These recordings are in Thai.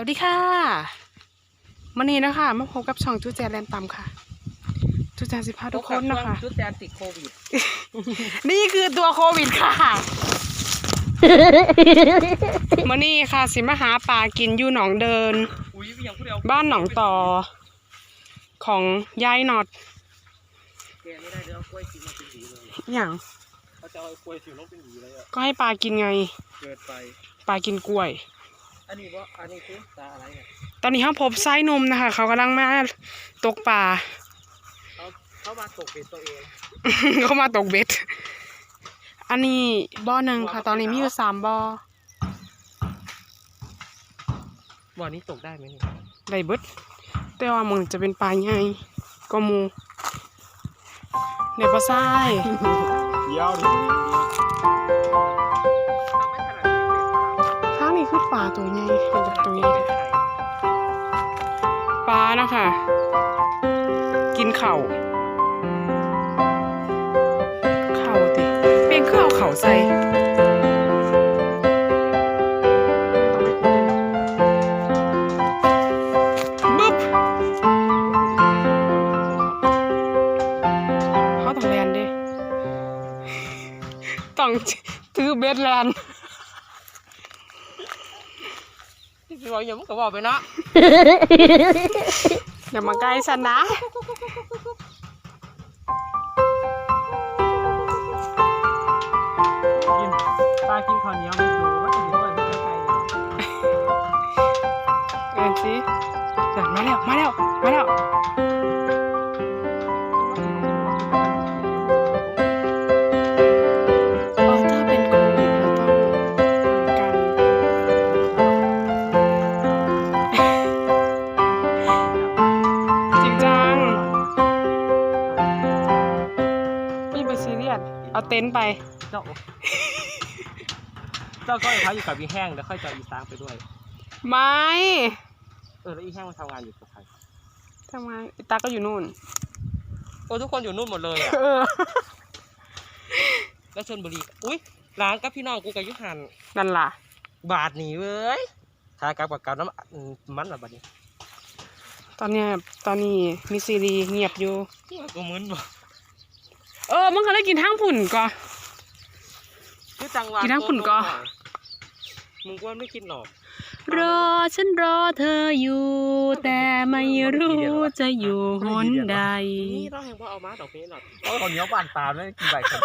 วัสดีค่ะวันนี้นะคะมาพบกับช่องจูแจแลนตำค่ะจูแจสิพาทุกคนนะคะชุดแจนติดโควิด นี่คือตัวโควิดค่ะมื่อนี้ค่ะ สิมาหาปลากินอยู่หนองเดิน อุ้ยยังพูดเดียวบ้านหนองต่อ ของยายหนอดแกไม่ได้เดี๋ยวเอากล้วยกินมาเป็นหวีเลยอหย่างเขาจะเอากล้วยถือลงเป็นหวีเลยอะก็ให้ปลากินไง เกิดไปปลากินกล้วย อันนี้ว่าอันนี้คือตาอะไรเนี่ยตอนนี้เขาพบไส้นมนะคะ เขากำลังมาตกปลาเขาเขามาตกเป็นตัวเอง เขามาตกเบ็ด อันนี้บ่อหนึ่งค่ะ ตอนนี้มีอยู่สามบ่อบ่อนี้ตกได้ไหมนี่ได้เบิดแต่ว่ามึงจะเป็นปลาใหญ่ก็หมูในปลาทรายเยี่ยวดิ ตัวใหญ่เป็นแบตัวใหญ่แท้ปลานะคะ กินเข่าเข่าติเปียงคือเอาเข่าใส่ ที่สิบอกอย่ามึงก็บอกไปเนาะอย่ามาใกล้ฉันนะกินปลากินข้าวเหนียวไม่ถูกว่าจะถึงว่าไม่ใช่เลยเอ็นสิเดี๋ยวมาแล้วมาแล้ว นท์ไป เจ้า เจ้าก็ให้เขาอยู่กับอีแห้งแล้วค่อยจะเอาอีสางไปด้วย ไม่ เออแล้วอีแห้งมันทำงานอยู่กับใครทำไมอีตาก็อยู่นู่น โอ้ทุกคนอยู่นู่นหมดเลยอะ เออ แล้วชนบุรี อุ้ยร้านกับพี่น้องกูกับยุหัน นั่นล่ะ บาทหนีเว้ยทากับกับกับน้ำอืมมันละบัดนี้ ตอนเนี้ยตอนนี้มีซีรีส์เงียบอยู่ กูมึนบ่ เออมันก็เลยกินทั้งผุ่นก็คือจังหวะกินทั้งฝุ่นก่อน มึงกวนไม่กินหรอกรอฉันรอเธออยู่ แต่ไม่รู้จะอยู่หนใด นี่เราแหงว่าเอามาดอกนี้หรอกเอาเหนียวบานตามเลยกี่ใบกัน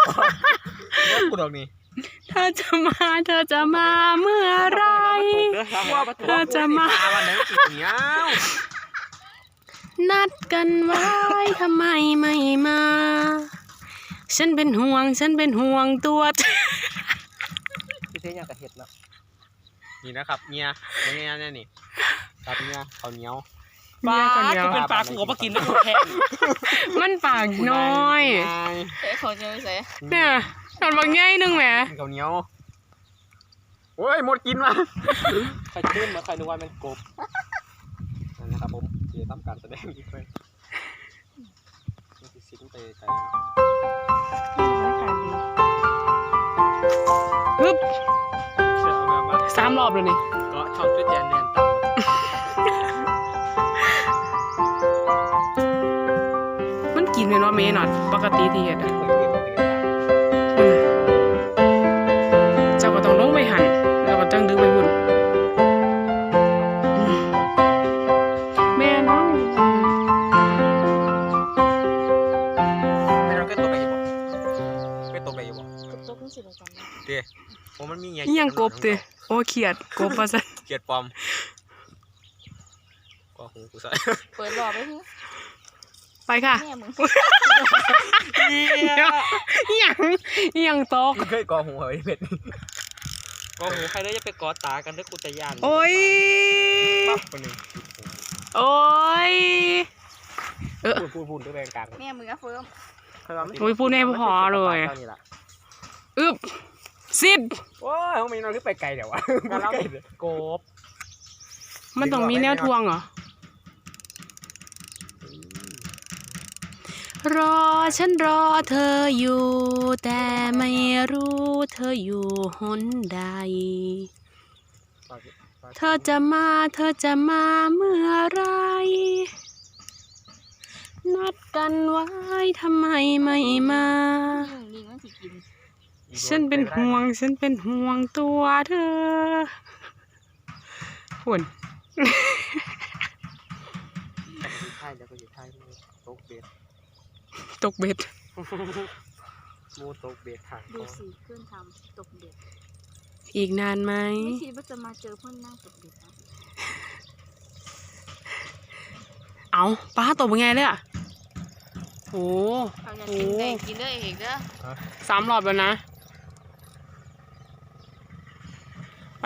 เนื้อกูดอกนี่เธอจะมาเธอจะมาเมื่อไหร เธอจะมาตาวันไหนไม่กินเหนียวนัดกันไว้ทำไมไม่มา ฉันเป็นห่วง ฉันเป็นห่วงตัวเธอพี่เทยังกระเห็ดเนาะนี่นะครับเนียเนียเนี่ยนี่กับเนียข้าวเหนียวบ้าคนเดียวกูเป็นปลากูก็มากินแล้วกูแทนมันปากน้อยเอ๊ะเขาจะไปใส่เนี่ยตอนบางง่ายนึงแหมกินข้าวเหนียวโอ้ยหมดกินมาใครตื้นมาใครนึกว่ามันกบนั่นนะครับผมที่จะทำการแสดงอีกเลย นี่คือซิ้นไปไกลปึ๊บเชื่อมาบ้าสามรอบเลยนี่ก็ช่องจุดแจนเรียนตามมันกินเลยเนาะเมย์นอดปกติที่เห็ดอะเผมมันมีไงนี่ยังกบเตะโอ้เขียดกบว่าซะเกียดปลอมก็หูกูใส่เปิดรอบไปทีไปค่ะแม่มึงอิหยังอิหยังตกเคยกอหูเหยเผ็ดก็หูใครได้จะไปกอตากันด้วยกูจะย่านโอ้ยปั๊บคนหนึ่งโอ้ยพูดพูดพูดด้วยแรงกลางแม่มึงอะเฟิร์มโอ้ยพูดให้พอเลยท่านี้ล่ะอึบ ซิดโอ้ยเขาไม่นอนขึ้นไปไกลเดี๋ยววะการเล่าโกบมันต้องมีแนวทวงเหรอ รอฉันรอเธออยู่ แต่ไม่รู้เธออยู่หนใดฝากฝากเธอจะมาเธอจะมาเมื่อไร นัดกันไว้ทำไมไม่มานิ่งนิ่งมันสิกิน ฉันเป็นห่วง ฉันเป็นห่วงตัวเธอหุ่นอยู่ท้ายแล้วก็อยู่ท้ายมือตกเบ็ดตกเบ็ดมูตกเบ็ดค่ะดูสิเพื่อนทำตกเบ็ดอีกนานไหมไม่คิดว่าจะมาเจอเพื่อนนั่งตกเบ็ดนะเอาป้าตกเป็นไงเลยอะโอ้เอาอย่ากินแบ่งกินเด้อเอกเด้อสามรอบแล้วนะ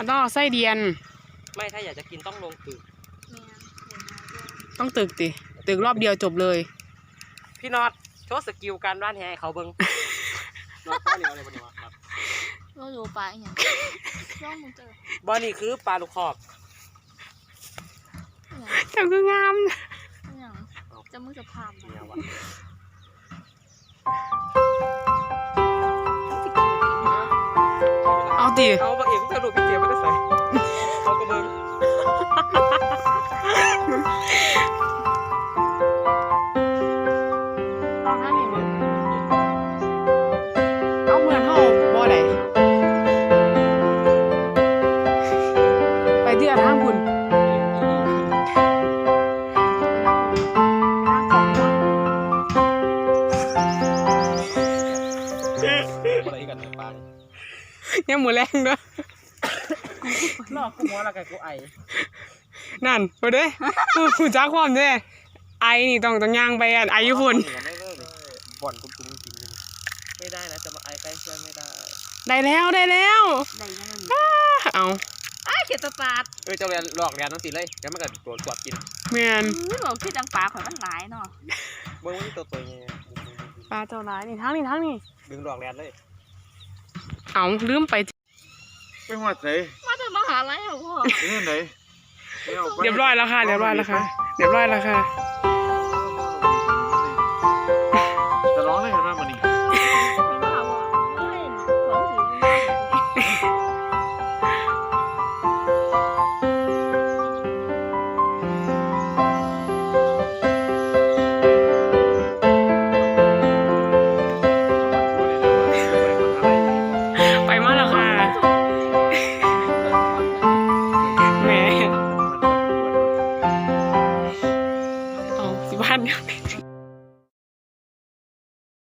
มันต้องเอาไส้เดียน ไม่ถ้าอยากจะกินต้องลงตึกแม่นเห็นไหมด้วยต้องตึกติตึกรอบเดียวจบเลย พี่น็อตโชว์สกิลการร้านแฮให้เขาเบิ้งนอกป้าเหนียวอะไรบ้างวะครับเราอยู่ปลาอีกอย่างย่องมึงเจอบอนี่คือปลาลูกคอกอหย่างเจ้าคืองามอหย่างจะมึงจะพามเหนียวนะวะ ติเอาบะเอกสรุปพี่เจี๊ยบไม่ได้ใส่เขาก็เบิ้งเอาเหมือนเฮาบ่ได้ไปเดือดห้างบุญอะไรกันเนี่ยปลาเนี่ ยยังหมูแรงเด้อลอกกูหัวแล้วกันกูไอนั่นไปเด้หูจักความเด้ไอนี่ต้องต้องย่างไปอันไออยู่พุ่นเหมือนได้เลยบ่อนตุ้มๆกินเลยไม่ได้นะจะมาไอใกล้เพื่อนไม่ได้ ได้แล้วได้แล้วได้ยังไงเอาอ้ายเขียดตะปาดเออเจ้าเรียนหลอกเรียนต้องสิเลยเดี๋ยวมันก็โดนตรวจกินแม่นอื้อบอกคือจังปลาข่อยมันหลายเนาะเบิ้งว่านี่ตัวตัวยังไงปลาเจ้าร้ายนี่ทั้งนี่ทั้งนี่ดึงหลอกเรียนเลย เอาลืมไปไปหัวใส่มาจากมหาลัยเหรอพ่อ ไปเรื่องไหนไม่อาไป เรียบร้อยแล้วค่ะเรียบร้อยแล้วค่ะเรียบร้อยแล้วค่ะเ